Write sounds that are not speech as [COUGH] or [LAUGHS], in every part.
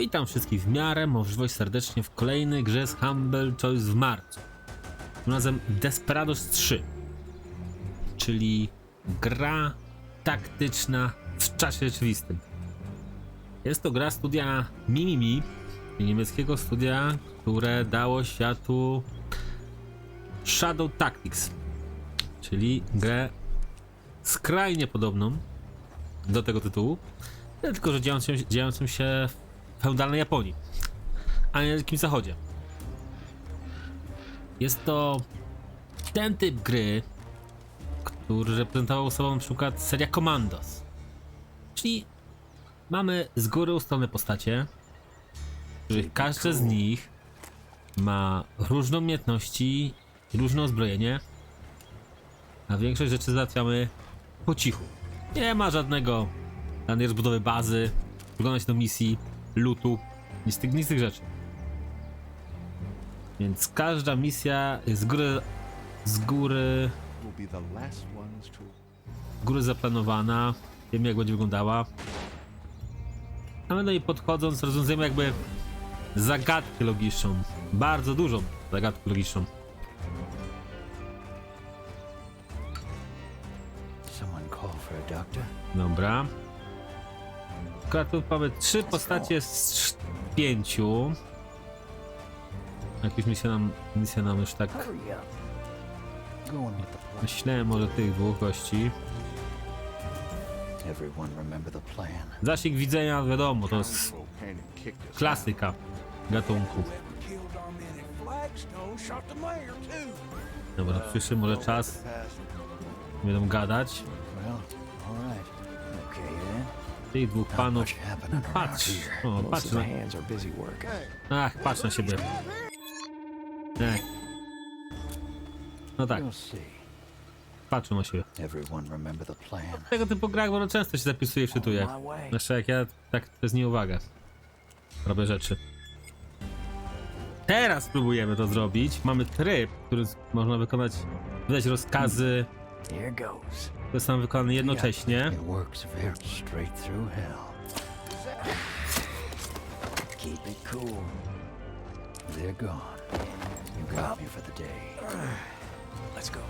Witam wszystkich w miarę możliwość serdecznie w kolejnej grze z Humble Choice w marcu. Tym razem Desperados 3, czyli gra taktyczna w czasie rzeczywistym. Jest to gra studia Mimimi, niemieckiego studia, które dało światu Shadow Tactics, czyli grę skrajnie podobną do tego tytułu, tylko że dziejącą, się w feudalnej Japonii, a nie na Dzikim Zachodzie. Jest to ten typ gry, który reprezentował sobą na przykład seria Commandos. Czyli mamy z góry ustalone postacie, których każde z nich ma różne umiejętności różne uzbrojenie, a większość rzeczy załatwiamy po cichu. Nie ma żadnego żadnej rozbudowy bazy, wyglądać do misji, lutu, nic z tych, nic z tych rzeczy. Więc każda misja jest z góry, z góry, z góry zaplanowana, wiemy jak będzie wyglądała. A my do niej podchodząc rozwiązujemy jakby zagadkę logiczną, bardzo dużą zagadkę logiczną. Dobra. Akurat tu mamy trzy postacie z pięciu. Jakieś misja nam, misja nam już tak myślałem może tych dwóch gości. Zasięg widzenia wiadomo, to jest klasyka gatunku. too. Dobra, przyszły może czas, będą gadać. Tych dwóch panów. Patrz, o, patrz na, ach, patrz na siebie. Ech. No tak, patrzą na siebie. Tego typu grach bardzo często się zapisuje i wczytuje. Znaczy jak ja tak przez nieuwagę robię rzeczy. Teraz spróbujemy to zrobić. Mamy tryb, który można wykonać, wydać rozkazy, Here goes. które są wykonane jednocześnie. It works very straight through hell. Keep it cool. They're gone. You got me for the day. Let's go.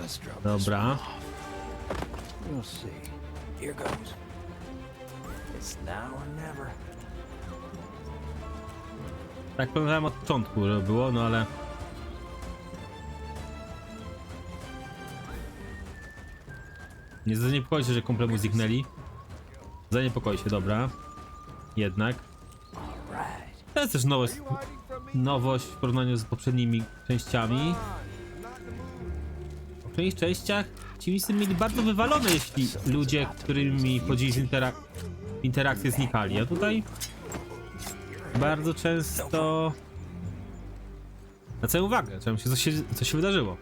Let's drop this Dobra. We'll see. Here goes. It's now or never. Tak planowałem od początku, żeby było, no ale... Nie zaniepokoi się, że kumple mu zniknęli. Zaniepokoi się, dobra. Jednak. To jest też nowość, nowość w porównaniu z poprzednimi częściami. W poprzednich częściach ci mieli bardzo wywalone, jeśli ludzie, którymi wchodzili z interak w interakcję znikali. A tutaj bardzo często zwracają uwagę, czemu się, co, się, co się wydarzyło.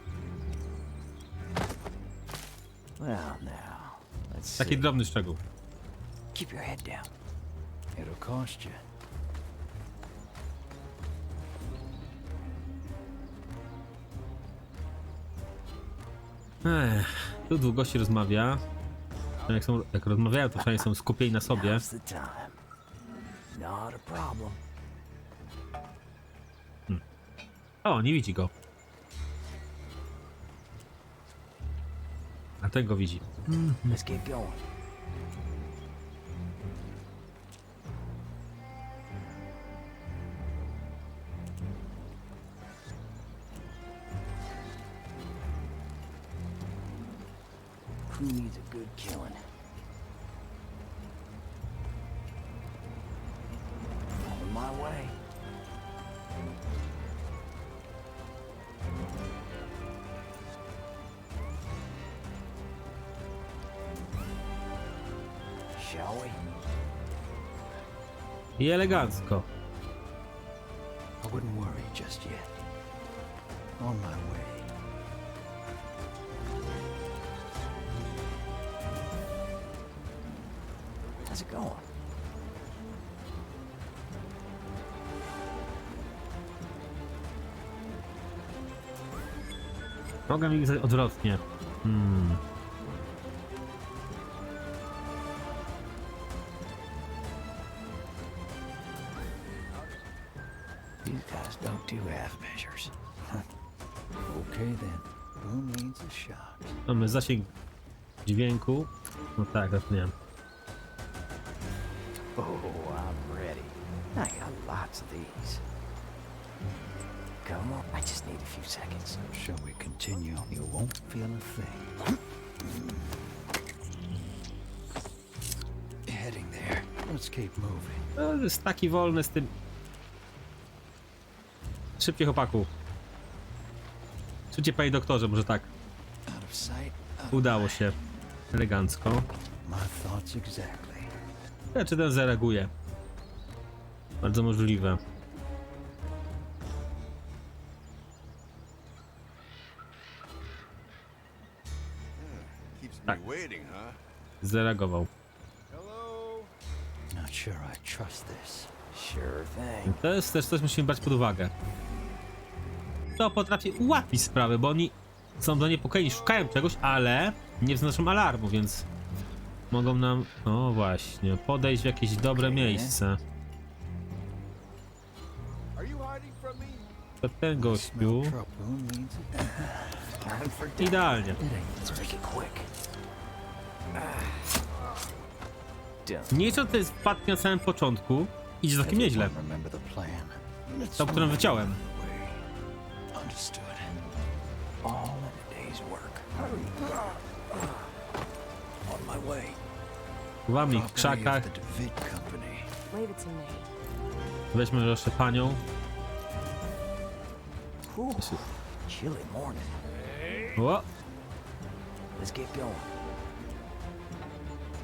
Taki drobny szczegół. Keep your head down. It'll cost you. Ech, tu dwóch gości rozmawia. Jak, są, jak rozmawiają, to przynajmniej są skupieni na sobie. Problem. O, nie widzi go. A ten go widzi. Let's get going. Who needs a good killing? On my way. Shall we? I elegancko. I wouldn't worry just yet. On my way. Mogę ich odwrotnie. Hmm. These guys don't do half measures. [LAUGHS] okay then. Boom a shot. Mamy zasięg dźwięku. No tak, zapomniałem. Oh, I'm ready. I got lots of these. Come on, I just need a few seconds. Shall we continue? You won't feel a thing. Heading there. Let's keep moving. No, jest taki wolny z tym. Szybciej chłopaku. Szybciej panie doktorze, może tak. Out of sight. Out Udało się. Elegancko. My thoughts exactly. Ja czy ten zareaguje? Bardzo możliwe. Thing. To jest też coś, musimy brać pod uwagę. To potrafi ułatwić sprawy, bo oni są zaniepokojeni, szukają czegoś, ale nie wznoszą alarmu, więc mogą nam, o właśnie, podejść w jakieś dobre miejsce. To ten gościu, idealnie. Mniejsza to jest wpadki na samym początku, idzie całkiem nieźle. To, którą wyciąłem. Chowamy ich w krzakach, weźmy jeszcze panią. O, Let's get going.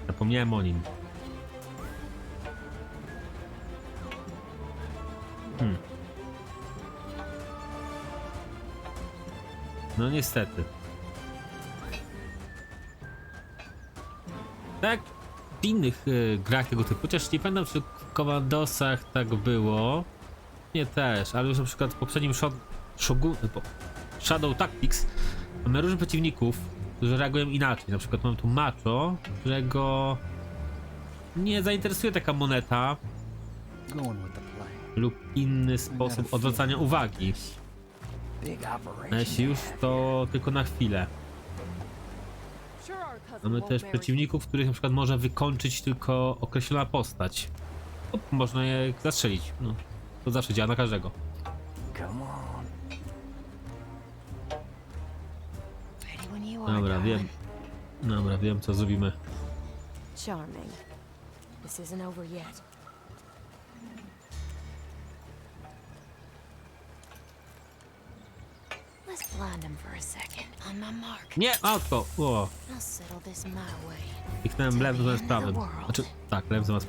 Zapomniałem o nim. Hmm. No niestety. Tak w innych y, grach tego typu, chociaż nie pamiętam czy w Commandosach tak było. Nie też, ale już na przykład w poprzednim Shog- Shogun, Shadow Tactics mamy różnych przeciwników, którzy reagują inaczej. Na przykład mam tu Macho, którego nie zainteresuje taka moneta lub inny sposób odwracania uwagi. A jeśli już, to tylko na chwilę. Mamy też przeciwników, których na przykład może wykończyć tylko określona postać. Można je zastrzelić. No, to zawsze działa na każdego. Come on. Dobra, wiem. Dobra, wiem co zrobimy. Charming. This isn't over yet. Let's blind him for a second. On my mark. Nie, autko! O, I'll settle this my way. kliknąłem lewym zamiast prawym. Znaczy, tak, lewym zamiast...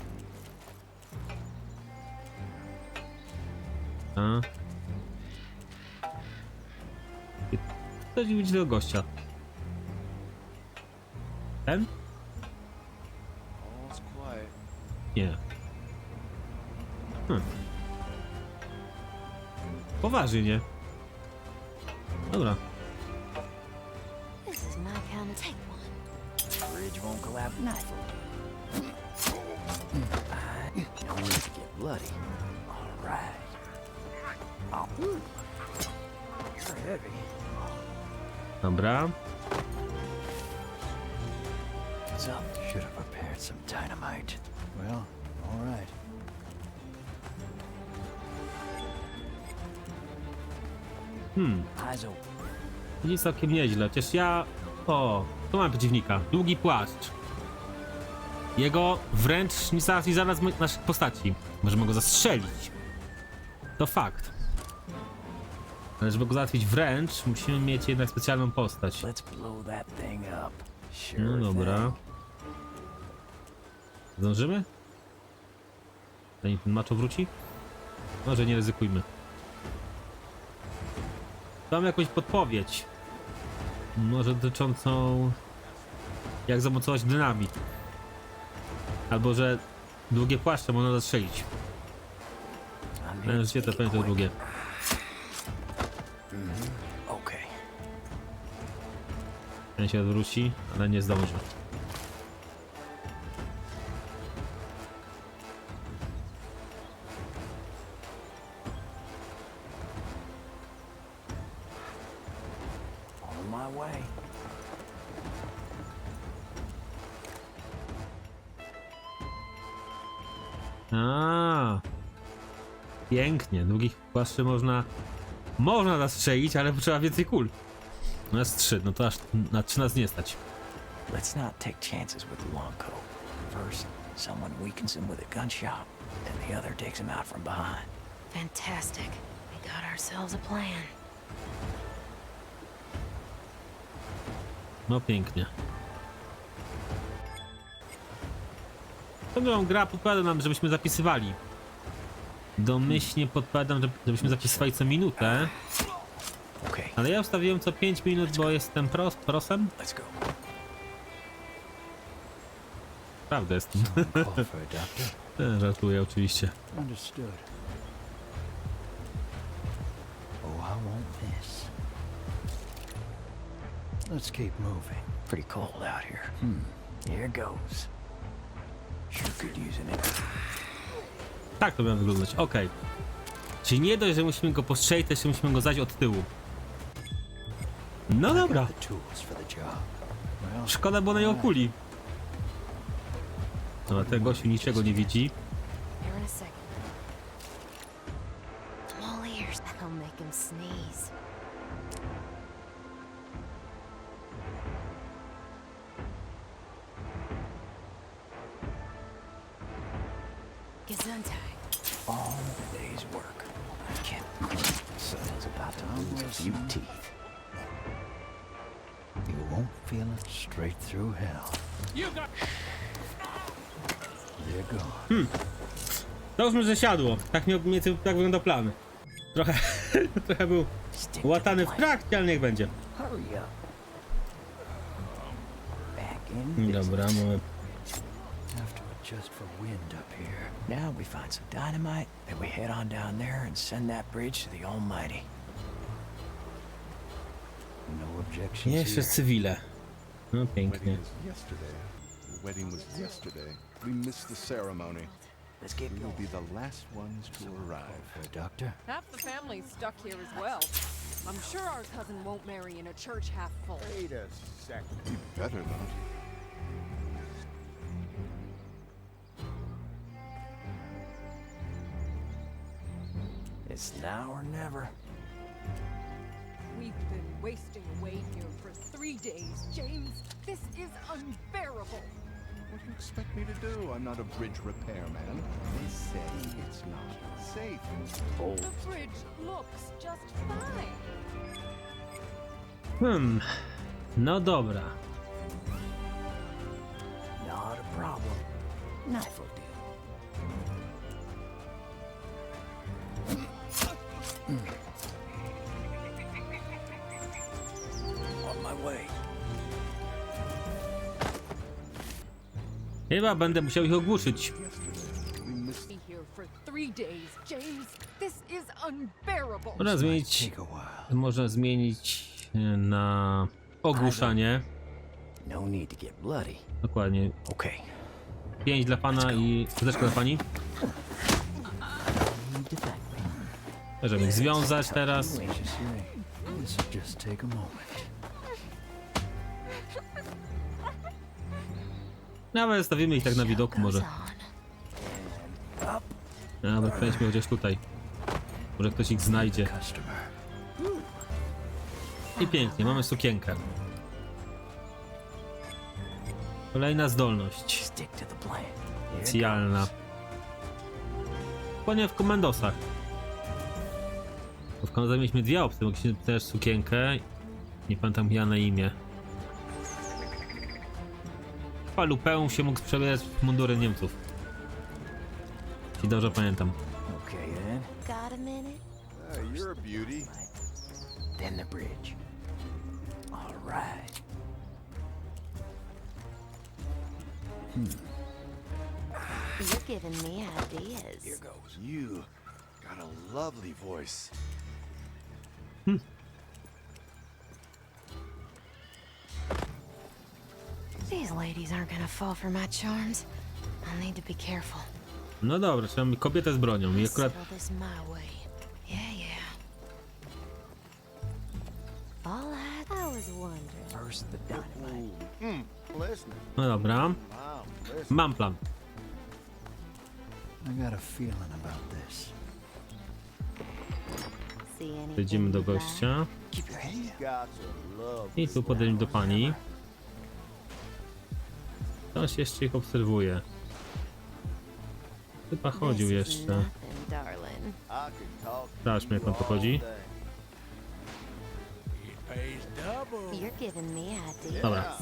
A. Ktoś widzi tego gościa. Ten? Quiet. Nie. Hmm. Poważnie, nie? Dobra. This is my kind of take one. Bridge won't collapse need to get bloody. All right. Oh. You're heavy. Dobra. What's up? Should have prepared some dynamite. Well, all right. Hmm. Eyes open. Idzie całkiem nieźle. Chociaż ja... O, tu mam przeciwnika. Długi płaszcz. Jego wręcz nie załatwi zaraz mo- naszych postaci. Możemy go zastrzelić. To fakt. Ale żeby go załatwić wręcz, musimy mieć jednak specjalną postać. Let's blow that thing up. Sure No dobra. thing. Zdążymy? Zanim ten maczo wróci? Może nie ryzykujmy. Mam jakąś podpowiedź. Może dotyczącą jak zamocować dynamit. Albo że długie płaszcze można zastrzelić. Need Ale to gdzie to długie. Okay. Ten się odwróci, ale nie zdąży. Płaszczy można można zastrzelić, ale potrzeba więcej kul. No jest trzy, no to aż na trzy nas nie stać. Let's not take chances with coat. First, someone weakens him with a gunshot, then the other takes him out from behind. Fantastic. We got ourselves a plan. No pięknie. Dobrą gra podpowiada nam, żebyśmy zapisywali. Domyślnie podpowiadam, żeby- żebyśmy zapisywali co minutę, Okay, ale ja ustawiłem co 5 minut, bo jestem pros, prosem. let's go. Prawda jestem. Call for a doctor. Żartuję oczywiście. Understood. Oh, I won't miss. Let's keep moving. Pretty cold out here. Hmm. Here goes. Sure could use an it. Tak to miał wyglądać, okej. Czyli nie dość, że musimy go postrzelić, to musimy go zać od tyłu. No dobra. Szkoda było na niego kuli. Dobra, ten gościu niczego nie widzi. Załóżmy, że siadło. Tak mniej więcej tak wygląda plan. Trochę, [LAUGHS] trochę był łatany w trakcie, ale niech będzie. Dobra, mamy adjust for wind up here. Now we find some dynamite, then we head on down there and send that bridge to the Almighty. No objections jeszcze cywile. No pięknie. yesterday. The wedding was yesterday. We missed the ceremony. Let's get We will going. be the last ones to arrive. For a doctor? Half the family's stuck here as well. I'm sure our cousin won't marry in a church half full. Wait a second. You better not. It's now or never. We've been wasting away here for three days, James. This is unbearable. What do you expect me to do? I'm not a bridge repairman. They say it's not safe. Oh, The bridge looks just fine. Hmm. No dobra. not a problem. Knife Chyba będę musiał ich ogłuszyć. Można zmienić. Można zmienić e, na ogłuszanie. No. Dokładnie. 5 dla pana i chusteczka dla pani. Możemy ich związać teraz. Nawet zostawimy ich tak na widoku może. Dobra, kręćmy chociaż tutaj. Może ktoś ich znajdzie. I pięknie, mamy sukienkę. Kolejna zdolność. Specjalna. Dokładnie w komandosach. Bo w komandosach mieliśmy dwie opcje. Mogliśmy też sukienkę. Nie pamiętam ja na imię. Palupę się mógł przebierać w mundury Niemców. I dobrze pamiętam. Okay then. Got a minute? Uh, you're a beauty. Then the bridge. All right. You're giving me ideas. Here goes. You got a lovely voice. These ladies aren't gonna fall for my charms. I'll need to be careful. No dobra, czyli mamy kobietę z bronią i akurat Settle this my way. Yeah, yeah. All I, I was wondering. First the dynamite. Hmm. No dobra, mam plan. I got a feeling about this. Do gościa i tu podejść do pani. Ktoś jeszcze ich obserwuje. Chyba chodził jeszcze. to Sprawdźmy, jak on tu all chodzi. Dobra.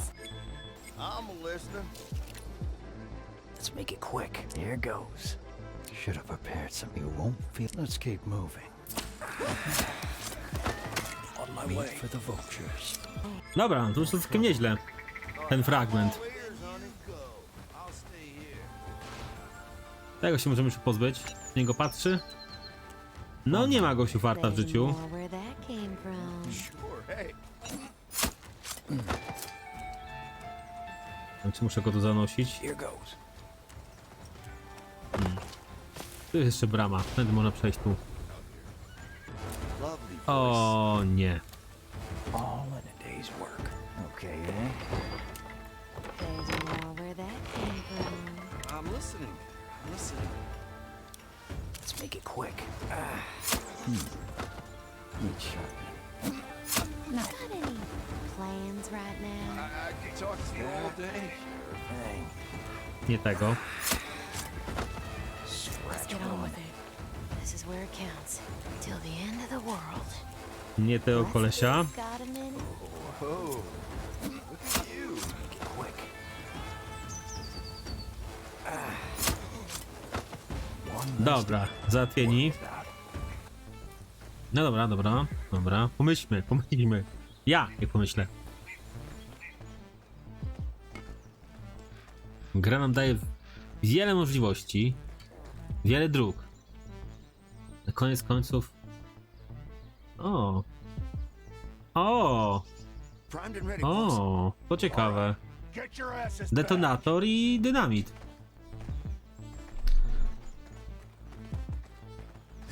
Let's make it quick. Here goes. Should have prepared some you won't feel. Let's keep moving. On my way. for the vultures. Dobra, to już całkiem nieźle. Ten fragment. Tego się możemy już pozbyć. Z niego patrzy. No nie ma gościu farta w życiu. Hey. Czy muszę go tu zanosić? Goes. Tu jest jeszcze brama. Tędy można przejść tu. O nie. Eh? I'm listening. Listening. Let's make it quick. Ah. Hmm. Need sharpening. Got any plans right now? I, I could talk to you all day. Sure thing. Nie tego. Let's get on with it. This is where it counts. Till the end of the world. Nie tego kolesia. Got a minute? Dobra, załatwieni. No dobra, dobra, dobra. Pomyślmy, pomyślmy. Ja nie pomyślę. Gra nam daje wiele możliwości, wiele dróg. Na koniec końców. O! O! O! To ciekawe. Detonator i dynamit.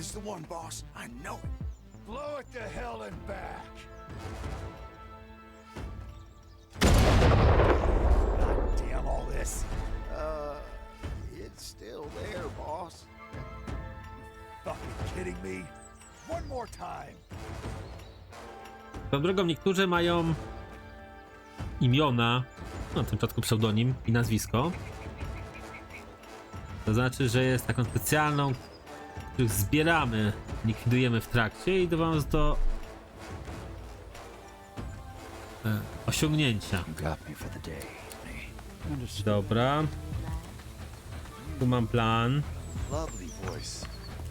This is the one, boss. I know it. Blow it to hell and back. God damn all this. Uh, it's still there, boss. Fucking kidding me? One more time. Swoją drogą niektórzy mają imiona, no w tym przypadku pseudonim i nazwisko. To znaczy, że jest taką specjalną, których zbieramy, likwidujemy w trakcie i dawamy do e, osiągnięcia. Dobra. Tu mam plan.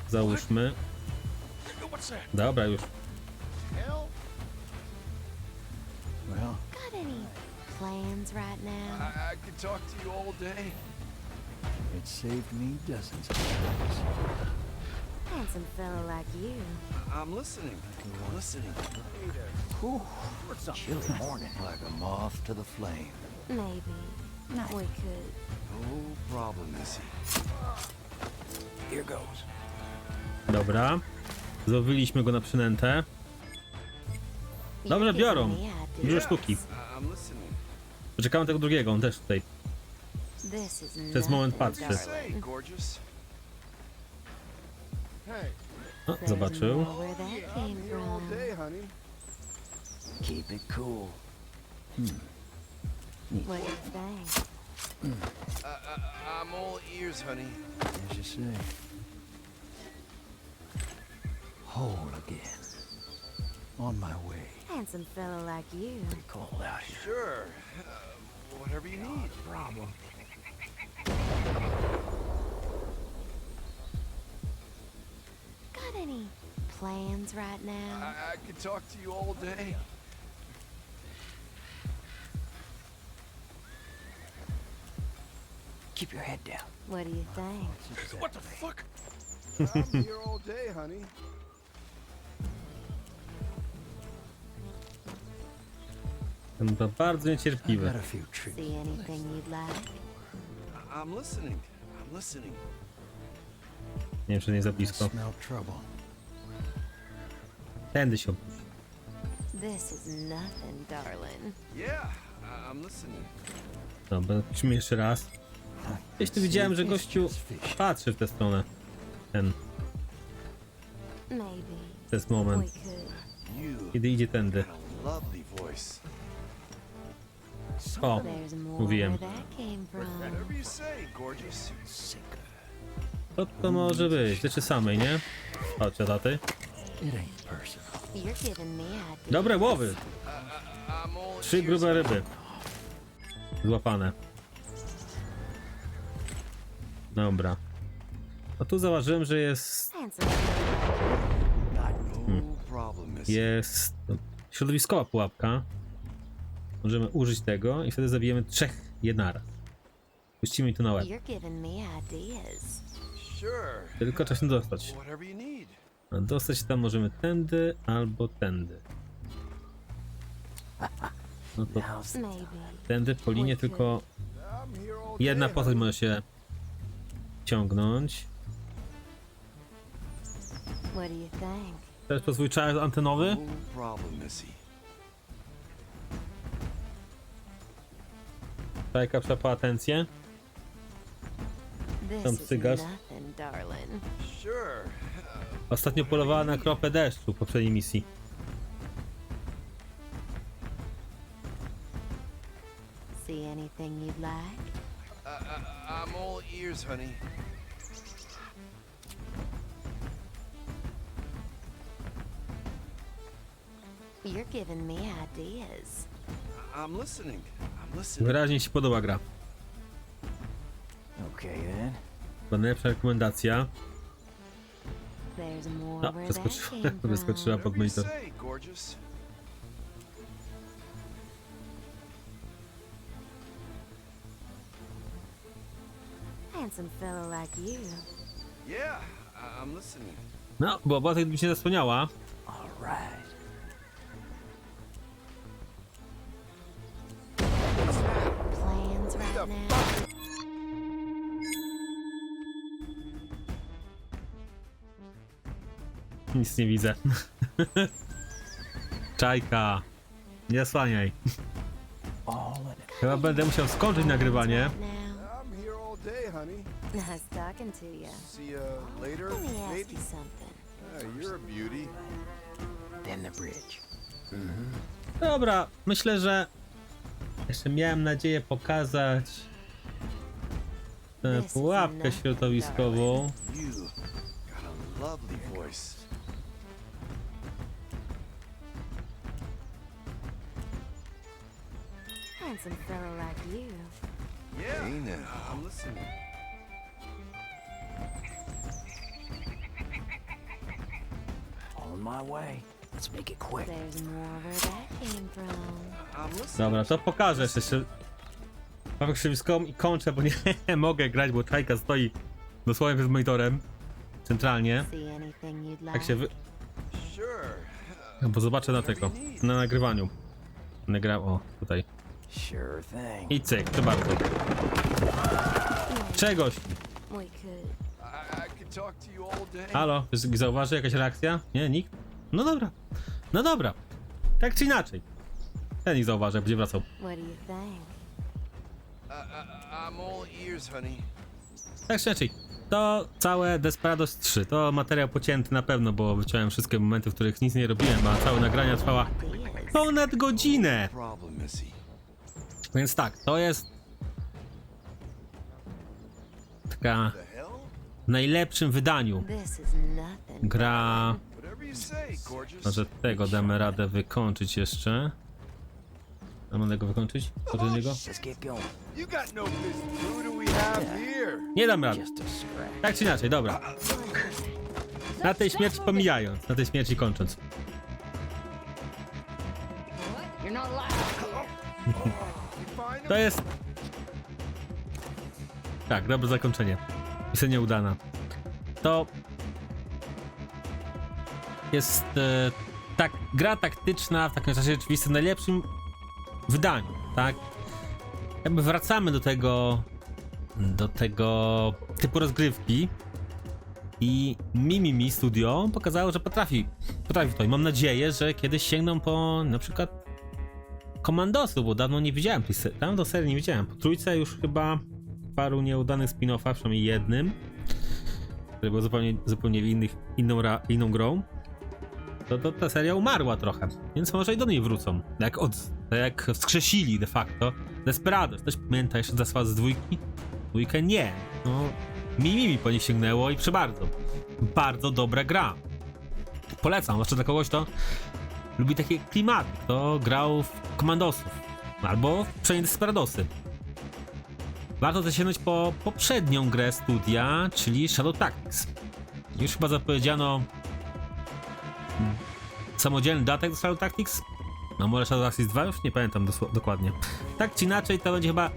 Załóżmy. Dobra, już. Plans right now? I, I could talk to you all day. it saved me dozens of times. Handsome fellow like you. I'm listening. Listening. Hey there. It's a chilly morning. [LAUGHS] Like a moth to the flame. Maybe. We could. No problem, Missy. Here goes. Dobra. Złowiliśmy go na przynętę. Dobra, You're biorą. Duże sztuki. I'm listening. Poczekamy tego drugiego, on też tutaj. This is Przez moment patrzy. Say, darling. gorgeous. Day, honey. Keep it cool. Hmm. What do you think? I, I, I'm all ears, honey. As you say. Whole again. On my way. Handsome fellow like you. Pretty cold out here. Sure. Uh, whatever you need. Problem. Got any plans right now? I, I could talk to you all day. Keep your head down. What do you think? What the fuck? I'm here all day, honey. Ten to bardzo I've niecierpliwy. a few tricks. See anything you'd like? I'm listening. I'm listening. Nie wiem, czy nie za blisko. Tędy się opuść. This is nothing, darling. Yeah, I- I'm listening. Dobra, zobaczymy jeszcze raz. Gdzieś tu widziałem, że gościu patrzy w tę stronę. Ten, Maybe to jest moment, kiedy idzie tędy. O, mówiłem. Co to może być? Rzeczy samej, nie? Chodź, taty. Dobre łowy! Trzy grube ryby. Złapane. Dobra. No tu zauważyłem, że jest... Missy. jest środowiskowa pułapka. Możemy użyć tego i wtedy zabijemy trzech jednaraz. Puścimy mi tu na łeb. Tylko trzeba się dostać. A dostać się tam możemy tędy albo tędy. No to tędy po linie tylko jedna postać może się ciągnąć. Think? Teraz pozwól czas antenowy. No. Czajka przepała atencję. Tam nothing, darling. Sure. Ostatnio polowała na kropę deszczu w poprzedniej misji. See anything you'd like? I- I- I'm all ears, honey. You're giving me ideas. I'm listening. I'm listening. Wyraźnie się podoba gra. Okay then. To najlepsza rekomendacja. No, [LAUGHS] from. przeskoczyła pod monitor. No, bo Błatek mi się zasłaniała. Plans right now. Nic nie widzę. [LAUGHS] Czajka. Nie it. Chyba będę musiał skończyć nagrywanie. Right now. I'm here all day, honey. Nice talking to you. See you later, Let me ask maybe. you something. Yeah, you're a beauty. Then the bridge. Dobra, myślę, że jeszcze miałem nadzieję pokazać tę pułapkę środowiskową. You got a lovely voice. Handsome fellow like you. Yeah, Hey now. I'm listening. On my way. Let's make it quick. There's more where that came from. I'm listening. Dobra, to pokażę jeszcze środ- pułapkę środowiskową i kończę, bo [LAUGHS] nie mogę grać, bo Czajka stoi dosłownie przed monitorem. Centralnie. See anything you'd like? Tak się wy... Sure. Bo zobaczę na tego, na nagrywaniu. Nagrał, o, tutaj. Sure thing. I cyk, to bardzo. Czegoś. We could. I, I could talk to you all day. Halo, z- zauważy jakaś reakcja? Nie, nikt? No dobra. No dobra. Tak czy inaczej. Ten ich zauważy, jak będzie wracał. What do you think? I, I, I'm all ears, honey. Tak czy inaczej. To całe Desperados 3. To materiał pocięty na pewno, bo wyciąłem wszystkie momenty, w których nic nie robiłem, a całe nagrania trwała ponad godzinę. Problem, Missy. Więc tak, to jest taka w najlepszym wydaniu gra. Może tego damy radę wykończyć jeszcze. A mogę go wykończyć? Podczas niego? Let's get going. You got business. Who do we have here? Nie dam rady. Tak czy inaczej, dobra. Na tej śmierci pomijając, na tej śmierci kończąc. To jest. Tak, dobre zakończenie. Misja nieudana. To. Jest. E, tak, gra taktyczna w takim czasie rzeczywistym najlepszym wydaniu, tak? Jakby wracamy do tego, do tego typu rozgrywki i Mimimi Studio pokazało, że potrafi, potrafi to i mam nadzieję, że kiedyś sięgną po na przykład Komandosu, bo dawno nie widziałem tej serii, dawno serii nie widziałem. Po trójce już chyba paru nieudanych spin-offach, przynajmniej jednym, który był zupełnie, zupełnie innych, inną, ra, inną grą, to, to ta seria umarła trochę, więc może i do niej wrócą. Jak, od, jak wskrzesili de facto Desperados. Też pamięta jeszcze za z dwójki? Dwójkę nie. No, mi po nich sięgnęło i przy bardzo. Bardzo dobra gra. Polecam, zwłaszcza dla kogoś, kto lubi takie klimaty, kto grał w Komandosów albo w przynajmniej Desperadosy. Warto też sięgnąć po poprzednią grę studia, czyli Shadow Tactics. Już chyba zapowiedziano samodzielny datek do Shadow Tactics? No może Shadow Tactics 2? Już nie pamiętam dokładnie. Tak czy inaczej, to będzie chyba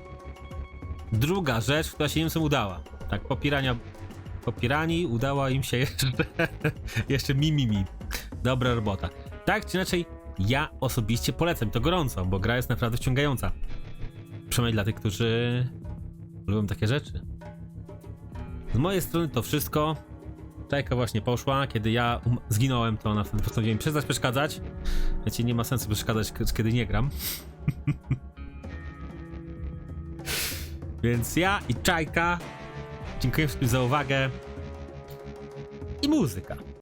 druga rzecz, która się Niemcom udała. Tak, po pirania, po piranii udała im się [LAUGHS] jeszcze, jeszcze Mimimi. Mi, mi. Dobra robota. Tak czy inaczej, ja osobiście polecam to gorąco, bo gra jest naprawdę wciągająca. Przynajmniej dla tych, którzy lubią takie rzeczy. Z mojej strony to wszystko. Czajka właśnie poszła, kiedy ja um- zginąłem, to ona wtedy postanowiła mi przestać przeszkadzać. Wiecie, nie ma sensu przeszkadzać, kiedy nie gram. [LAUGHS] Więc ja i Czajka dziękuję wszystkim za uwagę i muzyka.